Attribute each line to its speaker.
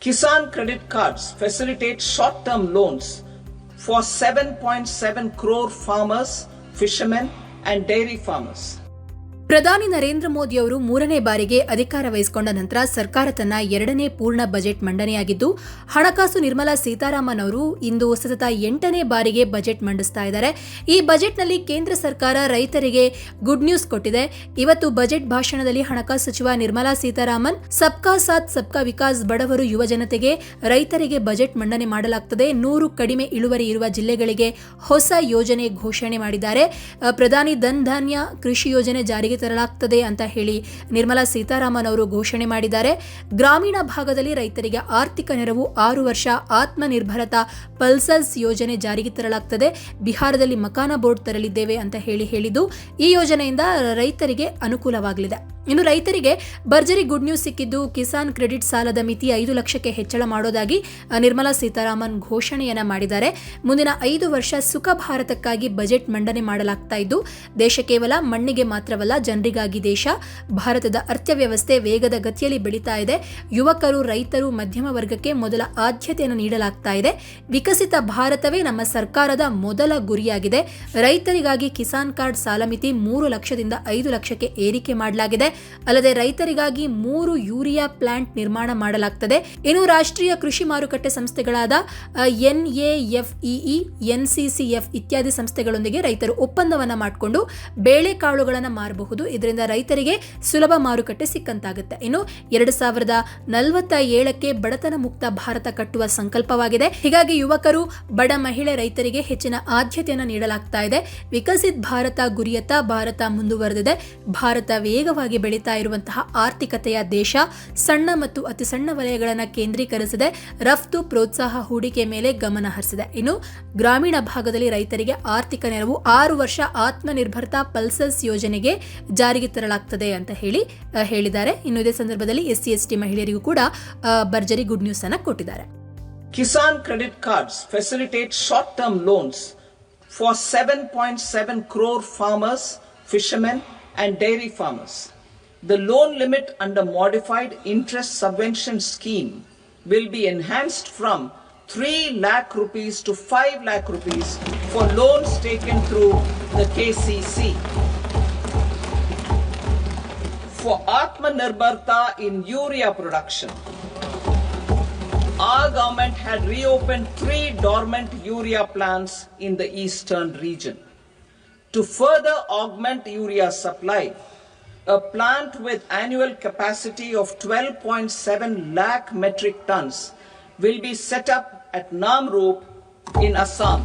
Speaker 1: Kisan credit cards facilitate short-term loans for 7.7 crore farmers, fishermen and dairy farmers.
Speaker 2: ಪ್ರಧಾನಿ ನರೇಂದ್ರ ಮೋದಿ ಅವರು ಮೂರನೇ ಬಾರಿಗೆ ಅಧಿಕಾರ ವಹಿಸಿಕೊಂಡ ನಂತರ ಸರ್ಕಾರ ತನ್ನ ಎರಡನೇ ಪೂರ್ಣ ಬಜೆಟ್ ಮಂಡನೆಯಾಗಿದ್ದು, ಹಣಕಾಸು ನಿರ್ಮಲಾ ಸೀತಾರಾಮನ್ ಅವರು ಇಂದು ಸತತ ಎಂಟನೇ ಬಾರಿಗೆ ಬಜೆಟ್ ಮಂಡಿಸ್ತಾ ಇದ್ದಾರೆ. ಈ ಬಜೆಟ್ನಲ್ಲಿ ಕೇಂದ್ರ ಸರ್ಕಾರ ರೈತರಿಗೆ ಗುಡ್ ನ್ಯೂಸ್ ಕೊಟ್ಟಿದೆ. ಇವತ್ತು ಬಜೆಟ್ ಭಾಷಣದಲ್ಲಿ ಹಣಕಾಸು ಸಚಿವ ನಿರ್ಮಲಾ ಸೀತಾರಾಮನ್, ಸಬ್ಕಾ ಸಾಥ್, ಸಬ್ಕಾ ವಿಕಾಸ್ ಬಡವರು ಯುವ ಜನತೆಗೆ ರೈತರಿಗೆ ಬಜೆಟ್ ಮಂಡನೆ ಮಾಡಲಾಗುತ್ತದೆ ನೂರು ಕಡಿಮೆ ಇಳುವರಿ ಇರುವ ಜಿಲ್ಲೆಗಳಿಗೆ ಹೊಸ ಯೋಜನೆ ಘೋಷಣೆ ಮಾಡಿದ್ದಾರೆ. ಪ್ರಧಾನಿ ಧನ್ ಧಾನ್ಯ ಕೃಷಿ ಯೋಜನೆ ಜಾರಿಗೆ ತರಲಾಗುತ್ತದೆ ಅಂತ ಹೇಳಿ ನಿರ್ಮಲಾ ಸೀತಾರಾಮನ್ ಅವರು ಘೋಷಣೆ ಮಾಡಿದ್ದಾರೆ. ಗ್ರಾಮೀಣ ಭಾಗದಲ್ಲಿ ರೈತರಿಗೆ ಆರ್ಥಿಕ ನೆರವು ಆರು ವರ್ಷ ಆತ್ಮನಿರ್ಭರತಾ ಪಲ್ಸಸ್ ಯೋಜನೆ ಜಾರಿಗೆ ತರಲಾಗುತ್ತದೆ ಬಿಹಾರದಲ್ಲಿ ಮಕಾನ ಬೋರ್ಡ್ ತರಲಿದ್ದೇವೆ ಅಂತ ಹೇಳಿ ಹೇಳಿದ್ದು ಈ ಯೋಜನೆಯಿಂದ ರೈತರಿಗೆ ಅನುಕೂಲವಾಗಲಿದೆ. ಇನ್ನು ರೈತರಿಗೆ ಭರ್ಜರಿ ಗುಡ್ ನ್ಯೂಸ್ ಸಿಕ್ಕಿದ್ದು ಕಿಸಾನ್ ಕ್ರೆಡಿಟ್ ಸಾಲದ ಮಿತಿ ಐದು ಲಕ್ಷಕ್ಕೆ ಹೆಚ್ಚಳ ಮಾಡೋದಾಗಿ ನಿರ್ಮಲಾ ಸೀತಾರಾಮನ್ ಘೋಷಣೆಯನ್ನ ಮಾಡಿದ್ದಾರೆ. ಮುಂದಿನ ಐದು ವರ್ಷ ಸುಖ ಭಾರತಕ್ಕಾಗಿ ಬಜೆಟ್ ಮಂಡನೆ ಮಾಡಲಾಗ್ತಾ ಇದ್ದು, ದೇಶ ಕೇವಲ ಮಣ್ಣಿಗೆ ಮಾತ್ರವಲ್ಲ, ಜನರಿಗಾಗಿ ದೇಶ. ಭಾರತದ ಅರ್ಥವ್ಯವಸ್ಥೆ ವೇಗದ ಗತಿಯಲ್ಲಿ ಬೆಳೀತಾ ಇದೆ. ಯುವಕರು, ರೈತರು, ಮಧ್ಯಮ ವರ್ಗಕ್ಕೆ ಮೊದಲ ಆದ್ಯತೆಯನ್ನು ನೀಡಲಾಗ್ತಾ ಇದೆ. ವಿಕಸಿತ ಭಾರತವೇ ನಮ್ಮ ಸರ್ಕಾರದ ಮೊದಲ ಗುರಿಯಾಗಿದೆ. ರೈತರಿಗಾಗಿ ಕಿಸಾನ್ ಕಾರ್ಡ್ ಸಾಲ ಮಿತಿ ಮೂರು ಲಕ್ಷದಿಂದ ಐದು ಲಕ್ಷಕ್ಕೆ ಏರಿಕೆ ಮಾಡಲಾಗಿದೆ. ಅಲ್ಲದೆ ರೈತರಿಗಾಗಿ ಮೂರು ಯೂರಿಯಾ ಪ್ಲಾಂಟ್ ನಿರ್ಮಾಣ ಮಾಡಲಾಗ್ತದೆ. ಇನ್ನು ರಾಷ್ಟ್ರೀಯ ಕೃಷಿ ಮಾರುಕಟ್ಟೆ ಸಂಸ್ಥೆಗಳಾದ ಎನ್ಎಎಫ್ಇಇ ಎನ್ಸಿಸಿಎಫ್ ಇತ್ಯಾದಿ ಸಂಸ್ಥೆಗಳೊಂದಿಗೆ ರೈತರು ಒಪ್ಪಂದವನ್ನ ಮಾಡಿಕೊಂಡು ಬೇಳೆಕಾಳುಗಳನ್ನು ಮಾರಬಹುದು. ಇದರಿಂದ ರೈತರಿಗೆ ಸುಲಭ ಮಾರುಕಟ್ಟೆ ಸಿಕ್ಕಂತಾಗುತ್ತೆ. ಇನ್ನು ಎರಡು ಸಾವಿರದ ನಲವತ್ತ ಏಳಕ್ಕೆ ಬಡತನ ಮುಕ್ತ ಭಾರತ ಕಟ್ಟುವ ಸಂಕಲ್ಪವಾಗಿದೆ. ಹೀಗಾಗಿ ಯುವಕರು, ಬಡ ಮಹಿಳೆ ರೈತರಿಗೆ ಹೆಚ್ಚಿನ ಆದ್ಯತೆಯನ್ನು ನೀಡಲಾಗ್ತಾ ಇದೆ. ವಿಕಸಿತ ಭಾರತ ಗುರಿಯತ್ತ ಭಾರತ ಮುಂದುವರೆದಿದೆ. ಭಾರತ ವೇಗವಾಗಿ ಬೆಳೀತಾ ಇರುವಂತಹ ಆರ್ಥಿಕತೆಯ ದೇಶ ಸಣ್ಣ ಮತ್ತು ಅತಿ ಸಣ್ಣ ವಲಯಗಳನ್ನು ಕೇಂದ್ರೀಕರಿಸಿದೆ ರಫ್ತು, ಪ್ರೋತ್ಸಾಹ ಹೂಡಿಕೆ ಮೇಲೆ ಗಮನ ಹರಿಸಿದೆ. ಇನ್ನು ಗ್ರಾಮೀಣ ಭಾಗದಲ್ಲಿ ರೈತರಿಗೆ ಆರ್ಥಿಕ ನೆರವು ಆರು ವರ್ಷ ಆತ್ಮನಿರ್ಭರತಾ ಪಲ್ಸಸ್ ಯೋಜನೆಗೆ ಜಾರಿಗೆ ತರಲಾಗ್ತದೆ ಅಂತ ಹೇಳಿ ಹೇಳಿದ್ದಾರೆ. ಇನ್ನು ಇದೇ ಸಂದರ್ಭದಲ್ಲಿ ಎಸ್ ಸಿ ಮಹಿಳೆಯರಿಗೂ ಕೂಡ ಭರ್ಜರಿ ಗುಡ್ ನ್ಯೂಸ್ ಅನ್ನ ಕೊಟ್ಟಿದ್ದಾರೆ.
Speaker 1: Kisan credit cards facilitate short term loans for seven point seven crore farmers fishermen and dairy farmers. The loan limit under modified interest subvention scheme will be enhanced from 3 lakh rupees to 5 lakh rupees for loans taken through the KCC. For Atmanirbharta in urea production, our government had reopened three dormant urea plants in the eastern region. To further augment urea supply, a plant with annual capacity of 12.7 lakh metric tons will be set up at Namrup in Assam.